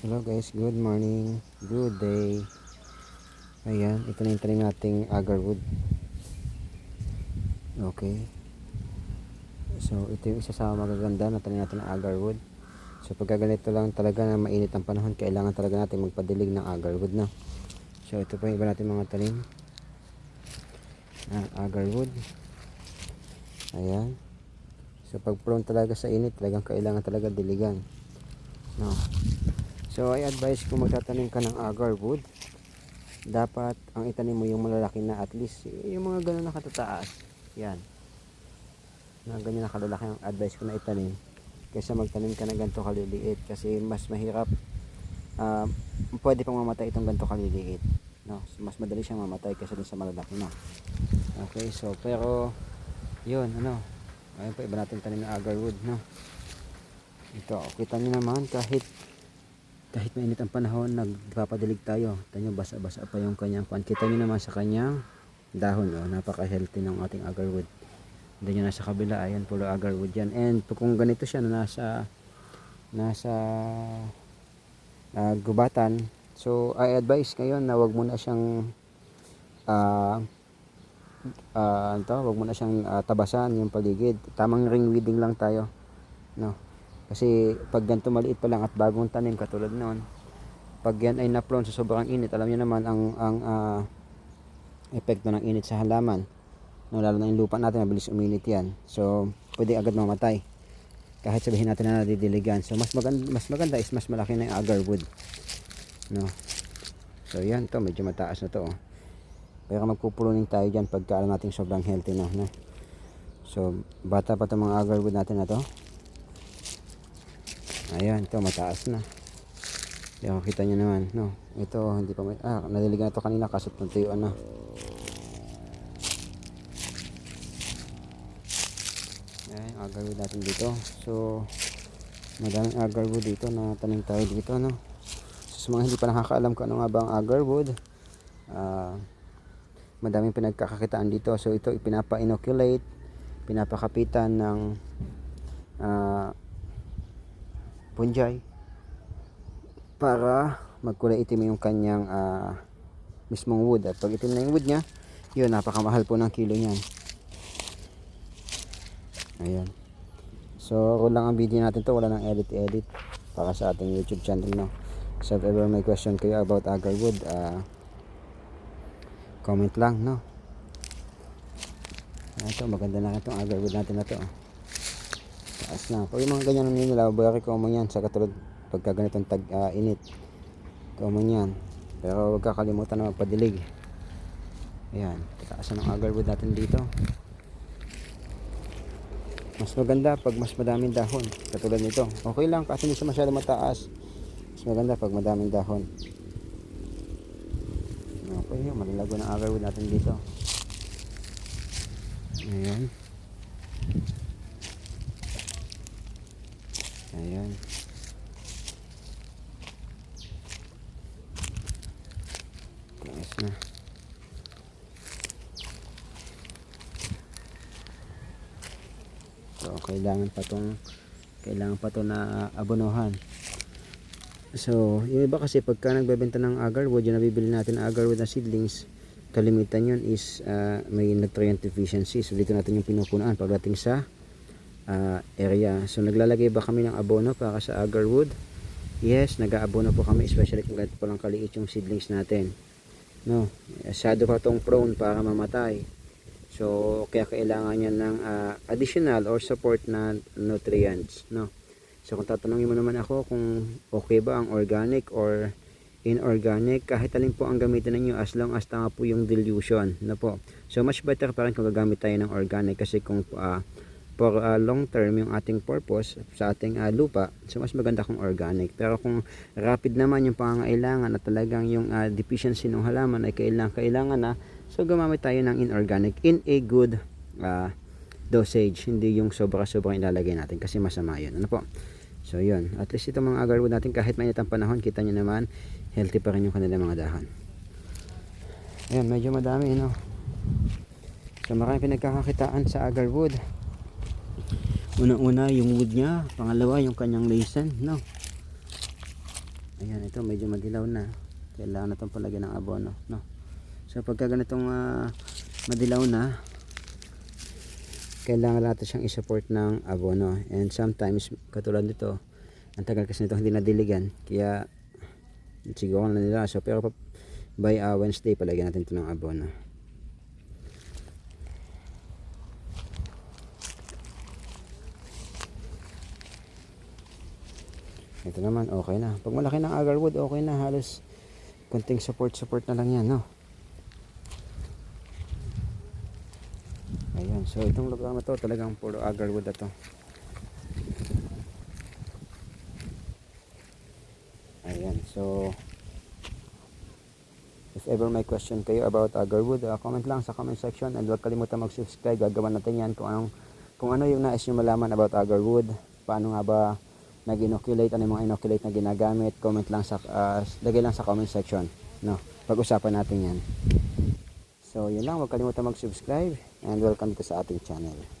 Hello guys, good morning, good day. Ayan, ito na yung tanim nating agarwood. Okay. So, ito yung isa sa magaganda na tanim natin ng agarwood. So, pagka ganito lang talaga na mainit ang panahon, kailangan talaga natin magpadilig ng agarwood na. So, ito pa yung iba natin mga tanim. Ah, agarwood. Ayan. So, pag prone talaga sa init, talagang kailangan talaga diligan. No. So I advise kung magtatanim ka ng agar wood, dapat ang itanim mo yung malalaki na at least yung mga ganun na katataas. Yan. Na ganyan na kalalaki ang advice ko na itanim kaysa magtanim ka ng ganito kaliliit kasi mas mahirap ah, pwede pang mamatay itong ganito kaliliit. No, mas madali siyang mamatay kaysa dun sa malalaki na. Okay, so pero yun, ano, ayun pa iba natin tanim ng agar wood, no. Ito, kita niyo naman kahit kahit mainit ang panahon, nagpapadilig tayo. Tanyo basa-basa pa yung kanyang kwan. Kita niyo naman sa kanyang dahon, oh, napaka-healthy ng ating agarwood. Doon yun nasa kabila, ayan, puro agarwood yan. And kung ganito siya na nasa nasa ah, gubatan, so I advise ngayon na wag mo na siyang ah ah, ano to, wag mo na siyang ah, tabasan yung paligid. Tamang ring weeding lang tayo. No. Kasi pag ganito maliit pa lang at bagong tanim katulad noon, pag yan ay na-prone sa sobrang init, alam niyo naman ang ang ah, epekto ng init sa halaman. No, lalo na yung lupa natin, mabilis uminit yan. So, pwede agad mamatay. Kahit sabihin natin na nadidiligan. So, mas maganda, mas maganda is mas malaki na yung agar wood. No. So, yan to, medyo mataas na to. Oh. Pero magpupulunin tayo dyan pagka alam natin sobrang healthy na. No? So, bata pa itong mga agar wood natin na to. Ayan, ito mataas na. Yan, kita nyo naman, no. Ito, hindi pa may, ah, nadiligan na to kanina kasi tuntuyo na. Ayan, agarwood natin dito. So, madaming agarwood dito na tanim tayo dito, no. So, sa mga hindi pa nakakaalam kung ano nga ba ang agarwood, ah, madaming pinagkakakitaan dito. So, ito ipinapa-inoculate, pinapakapitan ng ah, punjay para magkulay itim yung kanyang ah, mismong wood. At pag itim na yung wood niya yun napakamahal po ng kilo niyan. Ayan. So kung lang ang video natin to. Wala nang edit edit para sa ating youtube channel no? So if ever may question kayo about agarwood ah comment lang no? Ito maganda na itong agarwood natin na to oh. Taas na. Pag yung mga ganyan na nila, bari common yan sa katulad pagka ganitong tag ah, init. Common yan. Pero huwag kakalimutan na magpadilig. Ayan. Taas na ng agarwood natin dito. Mas maganda pag mas madaming dahon. Katulad nito. Okay lang kasi hindi siya masyado mataas. Mas maganda pag madaming dahon. Okay, yun. Malalago ng agarwood natin dito. Ayan. Ayan. Taas na. So, kailangan pa tong kailangan pa to na abonohan. So, yung iba kasi pagka nagbebenta ng agarwood, yung nabibili natin agarwood na seedlings, kalimitan yun is ah, may nutrient deficiency. So, dito natin yung pinupunan pagdating sa ah, area. So naglalagay ba kami ng abono para sa agarwood? Yes, nag-aabono po kami especially kung ganito pa lang kaliit yung seedlings natin. No, masyado pa tong prone para mamatay. So kaya kailangan niya ng ah, additional or support na nutrients, no. So kung tatanungin mo naman ako kung okay ba ang organic or inorganic, kahit alin po ang gamitin ninyo as long as tama po yung dilution, na po. So much better pa rin kung gagamit tayo ng organic kasi kung ah, for uh, long term yung ating purpose sa ating uh, lupa so mas maganda kung organic. Pero kung rapid naman yung pangangailangan at talagang yung uh, deficiency ng halaman ay kailangan kailangan na so gumamit tayo ng inorganic in a good uh, dosage. Hindi yung sobra sobra ilalagay natin kasi masama yun. Ano po? So yun. At least itong mga agarwood natin kahit mainit ang panahon kita nyo naman healthy pa rin yung kanilang mga dahon ayan medyo madami no? So maraming pinagkakakitaan sa agarwood Unang-una yung wood niya, pangalawa yung kanyang listen, no. Ayan, ito medyo madilaw na. Kailangan na itong palagyan ng abono. No? So pagka ganitong ah, madilaw na, kailangan natin siyang i-support ng abono. And sometimes, katulad nito, ang tagal kasi nito hindi nadiligan. Kaya, siguro na nila. So, pero by ah, Wednesday, palagyan natin ito ng abono. Ito naman, okay na. Pag malaki ng agarwood, okay na. Halos konting support-support na lang yan, no? Ayan, so itong lugar na to talagang puro agarwood na to. Ayan, so if ever may question kayo about agarwood, uh, comment lang sa comment section and huwag kalimutan mag-subscribe. Gagawa natin yan kung anong kung ano yung nais nyo malaman about agarwood, paano nga ba nag-inoculate, ano yung mga inoculate na ginagamit, comment lang sa, uh, lagay lang sa comment section. No, pag-usapan natin yan. So, yun lang. Huwag kalimutan mag-subscribe and welcome to sa ating channel.